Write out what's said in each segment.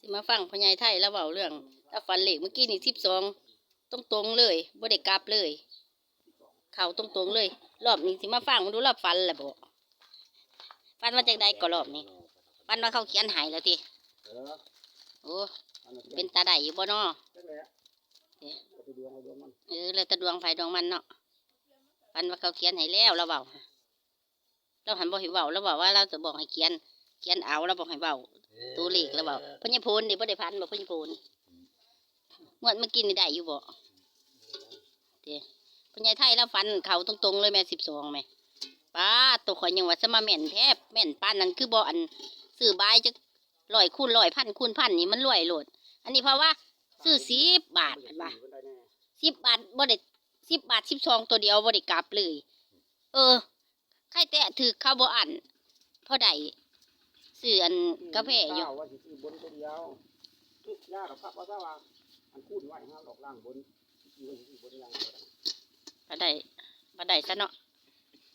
สิมาฟังพญายไทยแล้วเบาเรื่องแล้วฟันเหล็กเมื่อกี้นี่สิบสองตรงตรงเลยบ่ได้กลับเลย เข่าตรงตรงเลย รอบนี้สิมาฟังมาดูรอบฟันแหละบ่ฟันมาจากใดก็รอบนี้ฟันว่าเขาเขียนหายแล้วทีโอ้เป็นตาใดอยู่บ่นอเออาดวงมันเออแล้วตะดวงไฟดวงมันเนาะฟันว่าเขาเขียนให้แล้วเราเบาเราหันบอกให้เบาเราบอกว่าเราจะบอกให้เขียน เขียนเอาเราบอกให้เบาตัวเลขแล้วเบาพญพลนี่บ่ได้พันบ่พญพลงวดเมื่อกี้นี่ได้อยู่บ่เด้พญไทยแล้วฟันเขาตรงๆเลยแม่สิบสองแม่ป้าตัวข่อยยังว่าสมาแม่นแทบแม่นปานนั้นคือบ่อันซื้อบายจะร้อยคูณร้อยพันคูณพันนี่มันรวยโลด อันนี้เพราะว่าซื้อสิบบาทเห็นปะมันได้แน่สิบบาทบ่ได้สิบบาทสิบสองตัวเดียวบ่ได้กลับเลย เออใครแต่ถือเข้าบ่อันเพราะใด ซื้ออันกาแฟอยู่เก้ว่าสิซื้อบนตัวเดียวคือย่ากับพับว่าซะว่าอันคูณไว้ห้ามดอกล่างบนสิว่าสิซื้อบนล่างบ่ได้บ่ได้บ่ได้ซะเนาะ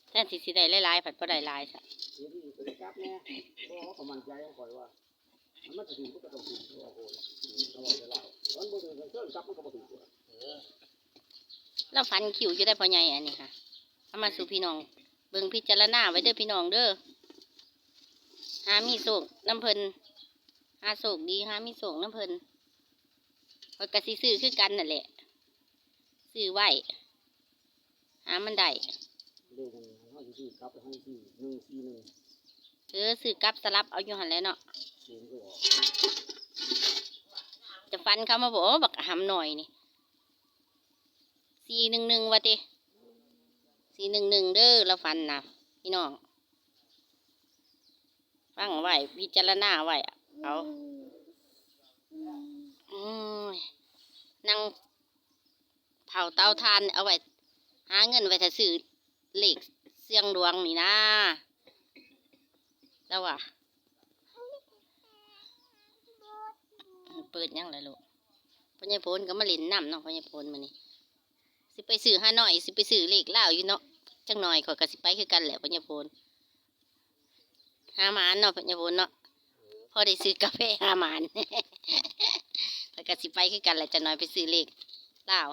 แทนที่สิได้หลายๆผัดบ่ได้หลายซะเดี๋ยวนี้ไปได้กลับแน่เพราะว่าเขามั่นใจเขาข่อยว่ามันมันจะถึงมันก็ต้องถึงตัวโอ้ยเอาไว้จะเล่ามันบ่ถึงกันเกินกลับมันก็บ่ถึงตัวแล้วฟันคิวอยู่ได้พอใหญ่อันนี้ค่ะเอามาสู่พี่น้อง เบิ่งพิจารณาไว้เด้อพี่น้องเด้อ หามีโศกน้ำเพิ่นหาโศกดีหามีโศกน้ำเพิ่นคอยกะสิซื้อคือกันนั่นแหละซื้อไว้หามันได้เลขมันเฮาสิซื้อกลับไปให้ซื้อ141เออซื้อกลับสลับเอาอยู่หันแหล้วเนาะเสียงก็ออกจะฟันเขามาบอกว่าบักหำหน่อยนี่สี่หนึ่งหนึ่งวะติสี่หนึ่งหนึ่งเด้อเราฟันนะพี่น้อง ฟังไว้พิจารณาไว้เอาอนั่งเผาเตาทานเอาไว้ หาเงินไว้ถ้าซื้อเหล็กเสียงดวงนี่นะแล้วว่ะ เปิดยังเลยลูกพญโพนก็มาเล่นน้ำเนาะพญโพนมานี่สิไปซื้อห้าหน่อย สิไปซื้อเลขเล่าอยู่เนาะจังหน่อยขอยก็สิไปคือกันแหละพญโพน หาหมานเนาะพ่อใหญ่โพนเนาะพอได้ซื้อกาแฟหาหมานแล้วก็สิไปคือกันแหละจังหน่อยไปซื้อเลขเล่าว